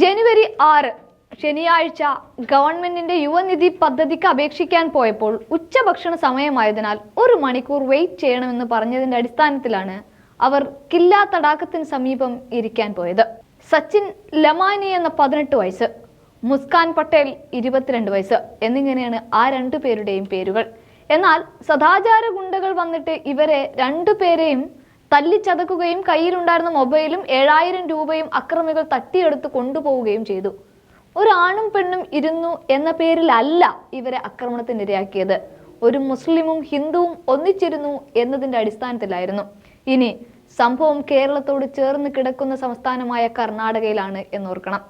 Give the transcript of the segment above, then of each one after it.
ജനുവരി ആറ് ശനിയാഴ്ച ഗവൺമെന്റിന്റെ യുവനിധി പദ്ധതിക്ക് അപേക്ഷിക്കാൻ പോയപ്പോൾ ഉച്ചഭക്ഷണ സമയമായതിനാൽ ഒരു മണിക്കൂർ വെയിറ്റ് ചെയ്യണമെന്ന് പറഞ്ഞതിന്റെ അടിസ്ഥാനത്തിലാണ് അവർ കില്ലാ തടാകത്തിന് സമീപം ഇരിക്കാൻ പോയത്. സച്ചിൻ ലമാനി എന്ന പതിനെട്ട് വയസ്സ് മുസ്കാൻ പട്ടേൽ ഇരുപത്തിരണ്ട് വയസ്സ് എന്നിങ്ങനെയാണ് ആ രണ്ടു പേരുടെയും പേരുകൾ. എന്നാൽ സദാചാര ഗുണ്ടകൾ വന്നിട്ട് ഇവരെ രണ്ടുപേരെയും തല്ലിച്ചതക്കുകയും കയ്യിലുണ്ടായിരുന്ന മൊബൈലും ഏഴായിരം രൂപയും അക്രമികൾ തട്ടിയെടുത്ത് കൊണ്ടുപോവുകയും ചെയ്തു. ഒരാണും പെണ്ണും ഇരുന്നു എന്ന പേരിലല്ല ഇവരെ ആക്രമണത്തിനിരയാക്കിയത് ഒരു മുസ്ലിമും ഹിന്ദുവും ഒന്നിച്ചിരുന്നു എന്നതിന്റെ അടിസ്ഥാനത്തിലായിരുന്നു. ഇനി സംഭവം കേരളത്തോട് ചേർന്ന് കിടക്കുന്ന സംസ്ഥാനമായ കർണാടകയിലാണ് എന്നോർക്കണം.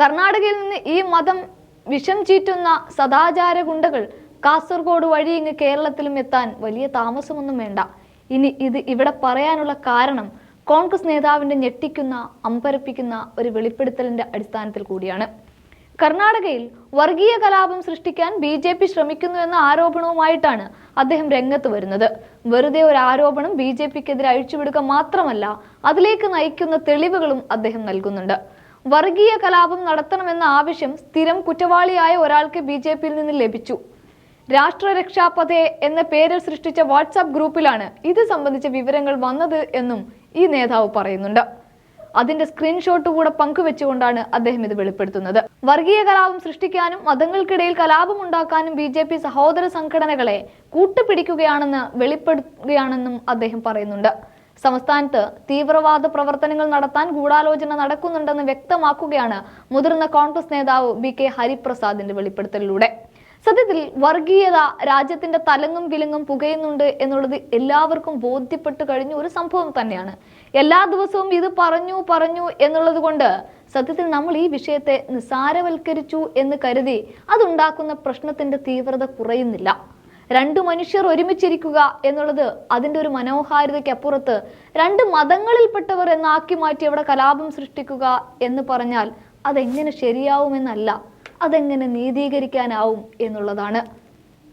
കർണാടകയിൽ നിന്ന് ഈ മതം വിഷം ചീറ്റുന്ന സദാചാര ഗുണ്ടകൾ കാസർഗോഡ് വഴി ഇങ്ങ് കേരളത്തിലും എത്താൻ വലിയ താമസമൊന്നും വേണ്ട. ഇനി ഇത് ഇവിടെ പറയാനുള്ള കാരണം കോൺഗ്രസ് നേതാവിന്റെ ഞെട്ടിക്കുന്ന അമ്പരപ്പിക്കുന്ന ഒരു വെളിപ്പെടുത്തലിന്റെ അടിസ്ഥാനത്തിൽ കൂടിയാണ്. കർണാടകയിൽ വർഗീയ കലാപം സൃഷ്ടിക്കാൻ ബി ജെ പി ശ്രമിക്കുന്നു എന്ന ആരോപണവുമായിട്ടാണ് അദ്ദേഹം രംഗത്ത് വരുന്നത്. വെറുതെ ഒരു ആരോപണം ബി ജെ പിക്കെതിരെ അഴിച്ചുവിടുക മാത്രമല്ല അതിലേക്ക് നയിക്കുന്ന തെളിവുകളും അദ്ദേഹം നൽകുന്നുണ്ട്. വർഗീയ കലാപം നടത്തണമെന്ന ആവശ്യം സ്ഥിരം കുറ്റവാളിയായ ഒരാൾക്ക് ബി ജെ പിയിൽ നിന്ന് ലഭിച്ചു. രാഷ്ട്രരക്ഷാപഥേ എന്ന പേരിൽ സൃഷ്ടിച്ച വാട്സാപ്പ് ഗ്രൂപ്പിലാണ് ഇത് സംബന്ധിച്ച വിവരങ്ങൾ വന്നത് എന്നും ഈ നേതാവ് പറയുന്നുണ്ട്. അതിന്റെ സ്ക്രീൻഷോട്ട് കൂടെ പങ്കുവെച്ചുകൊണ്ടാണ് അദ്ദേഹം ഇത് വെളിപ്പെടുത്തുന്നത്. വർഗീയ കലാപം സൃഷ്ടിക്കാനും മതങ്ങൾക്കിടയിൽ കലാപം ഉണ്ടാക്കാനും ബി ജെ പി സഹോദര സംഘടനകളെ കൂട്ടുപിടിക്കുകയാണെന്ന് വെളിപ്പെടുത്തുകയാണെന്നും അദ്ദേഹം പറയുന്നുണ്ട്. സംസ്ഥാനത്ത് തീവ്രവാദ പ്രവർത്തനങ്ങൾ നടത്താൻ ഗൂഢാലോചന നടക്കുന്നുണ്ടെന്ന് വ്യക്തമാക്കുകയാണ് മുതിർന്ന കോൺഗ്രസ് നേതാവ് ബി കെ ഹരിപ്രസാദിന്റെ വെളിപ്പെടുത്തലിലൂടെ. സത്യത്തിൽ വർഗീയത രാജ്യത്തിന്റെ തലങ്ങും വിലങ്ങും പുകയുന്നുണ്ട് എന്നുള്ളത് എല്ലാവർക്കും ബോധ്യപ്പെട്ടു കഴിഞ്ഞ ഒരു സംഭവം തന്നെയാണ്. എല്ലാ ദിവസവും ഇത് പറഞ്ഞു പറഞ്ഞു എന്നുള്ളത് കൊണ്ട് സത്യത്തിൽ നമ്മൾ ഈ വിഷയത്തെ നിസാരവൽക്കരിച്ചു എന്ന് കരുതി അതുണ്ടാക്കുന്ന പ്രശ്നത്തിന്റെ തീവ്രത കുറയുന്നില്ല. രണ്ടു മനുഷ്യർ ഒരുമിച്ചിരിക്കുക എന്നുള്ളത് അതിന്റെ ഒരു മനോഹാരിതയ്ക്കപ്പുറത്ത് രണ്ട് മതങ്ങളിൽപ്പെട്ടവർ എന്നാക്കി മാറ്റി അവിടെ കലാപം സൃഷ്ടിക്കുക എന്ന് പറഞ്ഞാൽ അതെങ്ങനെ ശരിയാവുമെന്നല്ല. അതെങ്ങനെ നീതീകരിക്കാനാവും എന്നുള്ളതാണ്.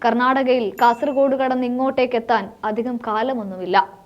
കർണാടകയിൽ കാസർഗോഡ് കടന്ന് ഇങ്ങോട്ടേക്കെത്താൻ അധികം കാലമൊന്നുമില്ല.